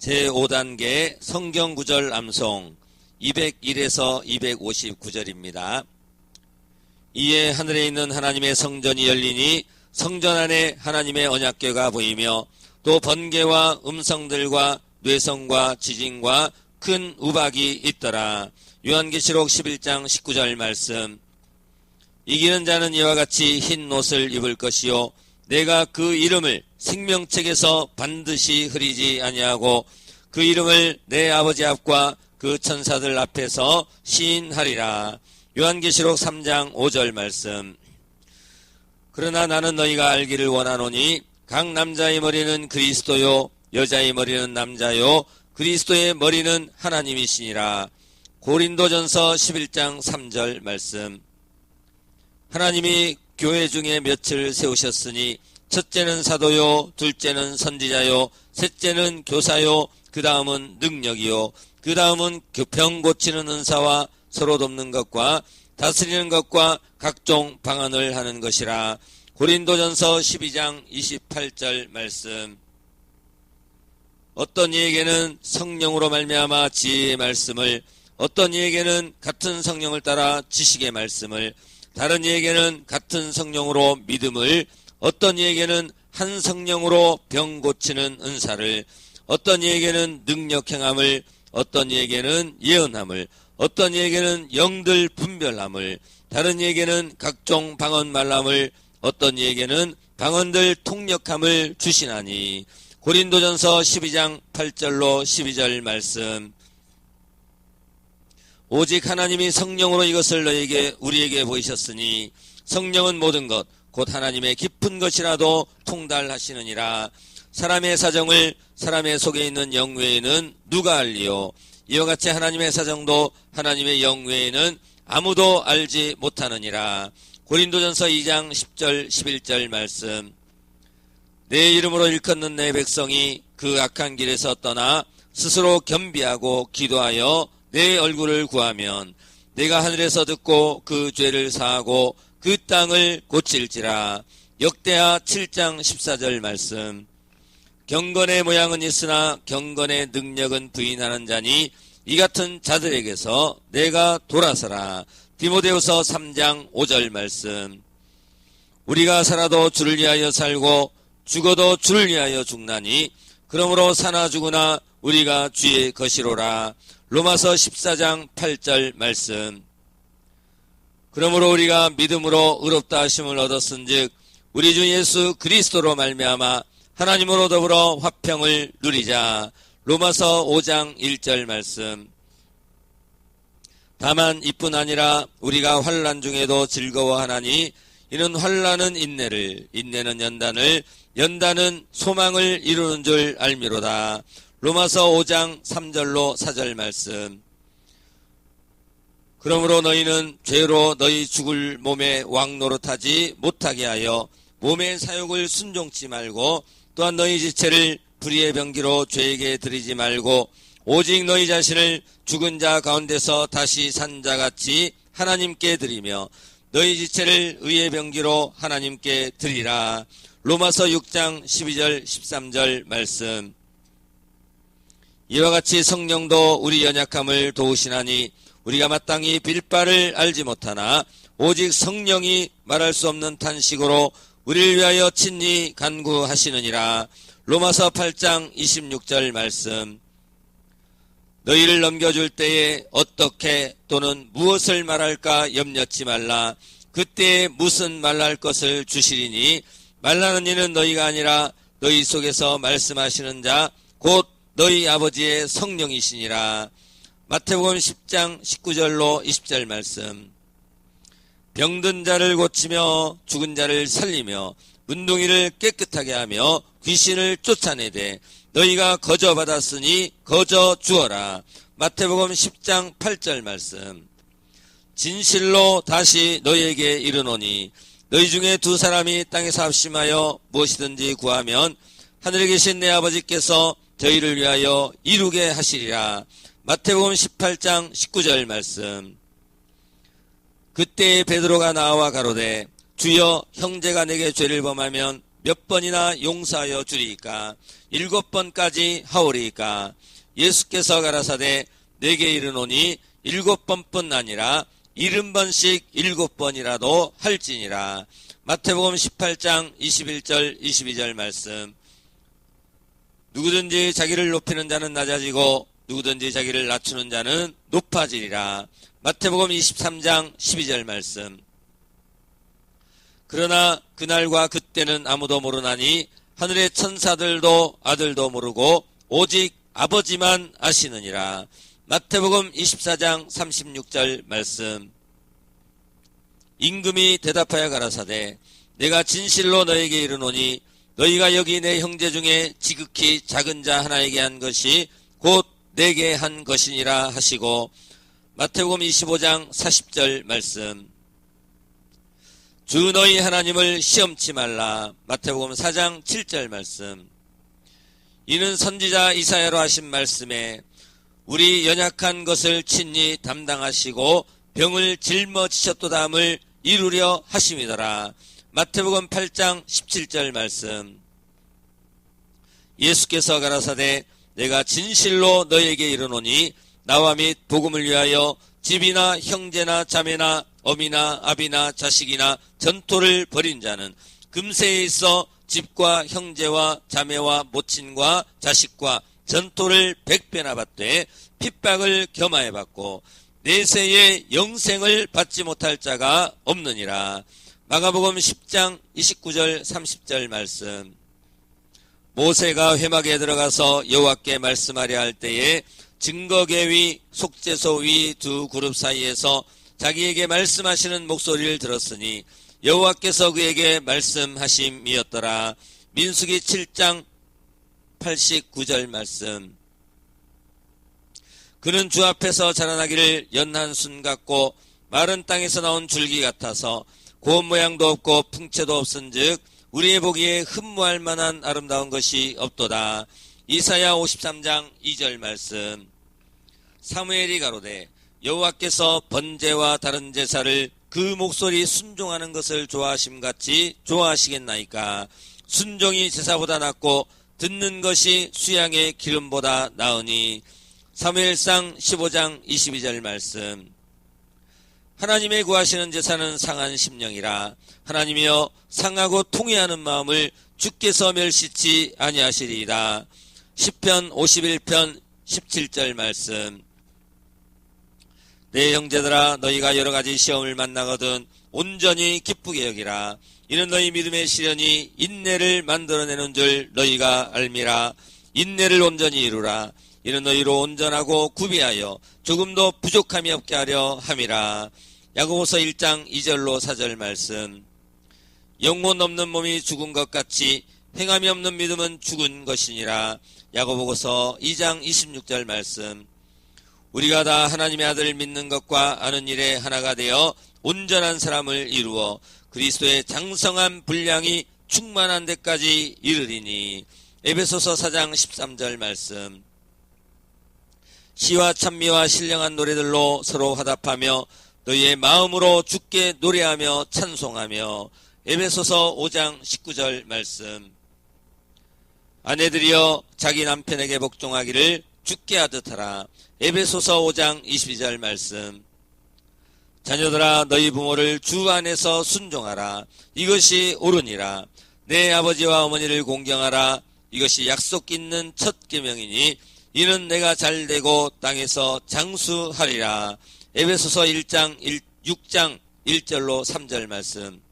제5단계 성경 구절 암송 201에서 259절입니다. 이에 하늘에 있는 하나님의 성전이 열리니 성전 안에 하나님의 언약궤가 보이며 또 번개와 음성들과 뇌성과 지진과 큰 우박이 있더라. 요한계시록 11장 19절 말씀 이기는 자는 이와 같이 흰 옷을 입을 것이요 내가 그 이름을 생명책에서 반드시 흐리지 아니하고 그 이름을 내 아버지 앞과 그 천사들 앞에서 시인하리라. 요한계시록 3장 5절 말씀. 그러나 나는 너희가 알기를 원하노니 각 남자의 머리는 그리스도요 여자의 머리는 남자요 그리스도의 머리는 하나님이시니라. 고린도전서 11장 3절 말씀. 하나님이 교회 중에 며칠 세우셨으니 첫째는 사도요, 둘째는 선지자요, 셋째는 교사요, 그 다음은 능력이요, 그 다음은 병 고치는 은사와 서로 돕는 것과 다스리는 것과 각종 방언을 하는 것이라. 고린도전서 12장 28절 말씀. 어떤 이에게는 성령으로 말미암아 지혜의 말씀을, 어떤 이에게는 같은 성령을 따라 지식의 말씀을, 다른 이에게는 같은 성령으로 믿음을, 어떤 이에게는 한 성령으로 병 고치는 은사를, 어떤 이에게는 능력 행함을, 어떤 이에게는 예언함을, 어떤 이에게는 영들 분별함을, 다른 이에게는 각종 방언 말함을, 어떤 이에게는 방언들 통역함을 주시나니. 고린도전서 12장 8절로 12절 말씀. 오직 하나님이 성령으로 이것을 너에게 우리에게 보이셨으니 성령은 모든 것 곧 하나님의 깊은 것이라도 통달하시느니라. 사람의 사정을 사람의 속에 있는 영 외에는 누가 알리요? 이와 같이 하나님의 사정도 하나님의 영 외에는 아무도 알지 못하느니라. 고린도전서 2장 10절 11절 말씀. 내 이름으로 일컫는 내 백성이 그 악한 길에서 떠나 스스로 겸비하고 기도하여 내 얼굴을 구하면 내가 하늘에서 듣고 그 죄를 사하고 그 땅을 고칠지라. 역대하 7장 14절 말씀. 경건의 모양은 있으나 경건의 능력은 부인하는 자니 이 같은 자들에게서 내가 돌아서라. 디모데후서 3장 5절 말씀. 우리가 살아도 주를 위하여 살고 죽어도 주를 위하여 죽나니 그러므로 사나 죽으나 우리가 주의 것이로라. 로마서 14장 8절 말씀. 그러므로 우리가 믿음으로 의롭다 하심을 얻었은즉 우리 주 예수 그리스도로 말미암아 하나님으로 더불어 화평을 누리자. 로마서 5장 1절 말씀. 다만 이뿐 아니라 우리가 환란 중에도 즐거워하나니 이는 환란은 인내를 인내는 연단을 연단은 소망을 이루는 줄 알미로다. 로마서 5장 3절로 4절 말씀. 그러므로 너희는 죄로 너희 죽을 몸에 왕노릇하지 못하게 하여 몸의 사욕을 순종치 말고 또한 너희 지체를 불의의 병기로 죄에게 드리지 말고 오직 너희 자신을 죽은 자 가운데서 다시 산 자같이 하나님께 드리며 너희 지체를 의의 병기로 하나님께 드리라. 로마서 6장 12절 13절 말씀. 이와 같이 성령도 우리 연약함을 도우시나니 우리가 마땅히 빌바를 알지 못하나 오직 성령이 말할 수 없는 탄식으로 우리를 위하여 친히 간구하시느니라. 로마서 8장 26절 말씀. 너희를 넘겨줄 때에 어떻게 또는 무엇을 말할까 염려치 말라. 그때에 무슨 말할 것을 주시리니 말라는 이는 너희가 아니라 너희 속에서 말씀하시는 자 곧 너희 아버지의 성령이시니라. 마태복음 10장 19절로 20절 말씀. 병든 자를 고치며 죽은 자를 살리며 문둥이를 깨끗하게 하며 귀신을 쫓아내되 너희가 거저 받았으니 거저 주어라. 마태복음 10장 8절 말씀. 진실로 다시 너희에게 이르노니 너희 중에 두 사람이 땅에서 합심하여 무엇이든지 구하면 하늘에 계신 내 아버지께서 저희를 위하여 이루게 하시리라. 마태복음 18장 19절 말씀. 그때 베드로가 나와 가로되 주여 형제가 내게 죄를 범하면 몇 번이나 용서하여 주리이까 일곱 번까지 하오리이까 예수께서 가라사대 내게 이르노니 일곱 번뿐 아니라 일흔 번씩 일곱 번이라도 할지니라 마태복음 18장 21절 22절 말씀 누구든지 자기를 높이는 자는 낮아지고 누구든지 자기를 낮추는 자는 높아지리라 마태복음 23장 12절 말씀 그러나 그날과 그때는 아무도 모르나니 하늘의 천사들도 아들도 모르고 오직 아버지만 아시느니라. 마태복음 24장 36절 말씀. 임금이 대답하여 가라사대 내가 진실로 너에게 이르노니 너희가 여기 내 형제 중에 지극히 작은 자 하나에게 한 것이 곧 내게 한 것이니라 하시고 마태복음 25장 40절 말씀. 주 너희 하나님을 시험치 말라. 마태복음 4장 7절 말씀. 이는 선지자 이사야로 하신 말씀에 우리 연약한 것을 친히 담당하시고 병을 짊어지셨도다함을 이루려 하심이더라. 마태복음 8장 17절 말씀. 예수께서 가라사대 내가 진실로 너에게 이르노니 나와 및 복음을 위하여 집이나 형제나 자매나 어미나 아비나 자식이나 전토를 벌인 자는 금세에 있어 집과 형제와 자매와 모친과 자식과 전토를 백배나 받되 핍박을 겸하여 받고 내세의 영생을 받지 못할 자가 없느니라. 마가복음 10장 29절 30절 말씀. 모세가 회막에 들어가서 여호와께 말씀하려 할 때에 증거계위 속죄소 위 두 그룹 사이에서 자기에게 말씀하시는 목소리를 들었으니 여호와께서 그에게 말씀하심이었더라. 민수기 7장 89절 말씀. 그는 주 앞에서 자라나기를 연한 순 같고 마른 땅에서 나온 줄기 같아서 고운 모양도 없고 풍채도 없은즉 우리의 보기에 흠모할 만한 아름다운 것이 없도다. 이사야 53장 2절 말씀. 사무엘이 가로되 여호와께서 번제와 다른 제사를 그 목소리 순종하는 것을 좋아하심 같이 좋아하시겠나이까 순종이 제사보다 낫고 듣는 것이 수양의 기름보다 나으니 사무엘상 15장 22절 말씀 하나님의 구하시는 제사는 상한 심령이라 하나님이여 상하고 통회하는 마음을 주께서 멸시치 아니하시리이다 10편 51편 17절 말씀. 내 형제들아 너희가 여러 가지 시험을 만나거든 온전히 기쁘게 여기라. 이는 너희 믿음의 시련이 인내를 만들어내는 줄 너희가 알미라. 인내를 온전히 이루라. 이는 너희로 온전하고 구비하여 조금도 부족함이 없게 하려 함이라 야고보서 1장 2절로 4절 말씀. 영혼 없는 몸이 죽은 것 같이 행함이 없는 믿음은 죽은 것이니라. 야고보서 2장 26절 말씀. 우리가 다 하나님의 아들을 믿는 것과 아는 일에 하나가 되어 온전한 사람을 이루어 그리스도의 장성한 분량이 충만한 데까지 이르리니. 에베소서 4장 13절 말씀. 시와 찬미와 신령한 노래들로 서로 화답하며 너희의 마음으로 죽게 노래하며 찬송하며 에베소서 5장 19절 말씀. 아내들이여 자기 남편에게 복종하기를 죽게 하듯 하라. 에베소서 5장 22절 말씀. 자녀들아 너희 부모를 주 안에서 순종하라. 이것이 옳으니라. 내 아버지와 어머니를 공경하라. 이것이 약속 있는 첫 계명이니 이는 내가 잘되고 땅에서 장수하리라 에베소서 1장 1, 6장 1절로 3절 말씀.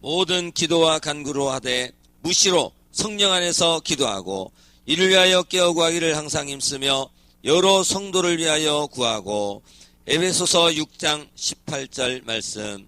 모든 기도와 간구로 하되 무시로 성령 안에서 기도하고 이를 위하여 깨어 구하기를 항상 힘쓰며 여러 성도를 위하여 구하고 에베소서 6장 18절 말씀.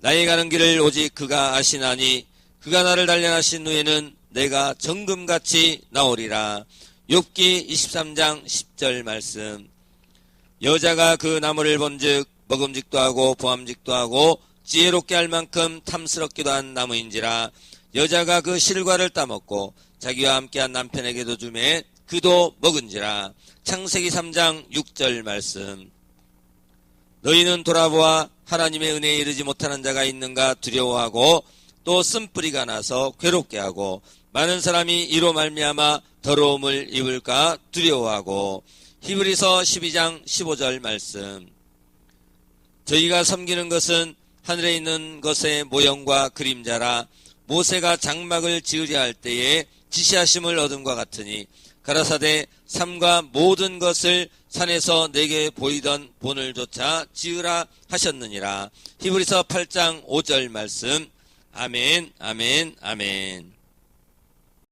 나의 가는 길을 오직 그가 아시나니 그가 나를 단련하신 후에는 내가 정금같이 나오리라. 욥기 23장 10절 말씀 여자가 그 나무를 본즉 먹음직도 하고 보암직도 하고 지혜롭게 할 만큼 탐스럽기도 한 나무인지라 여자가 그 실과를 따먹고 자기와 함께한 남편에게도 주매 그도 먹은지라. 창세기 3장 6절 말씀. 너희는 돌아보아 하나님의 은혜에 이르지 못하는 자가 있는가 두려워하고 또 쓴뿌리가 나서 괴롭게 하고 많은 사람이 이로 말미암아 더러움을 입을까 두려워하고 히브리서 12장 15절 말씀. 저희가 섬기는 것은 하늘에 있는 것의 모형과 그림자라 모세가 장막을 지으려 할 때에 지시하심을 얻음과 같으니 가라사대 삼과 모든 것을 산에서 내게 보이던 본을 조차 지으라 하셨느니라. 히브리서 8장 5절 말씀. 아멘 아멘 아멘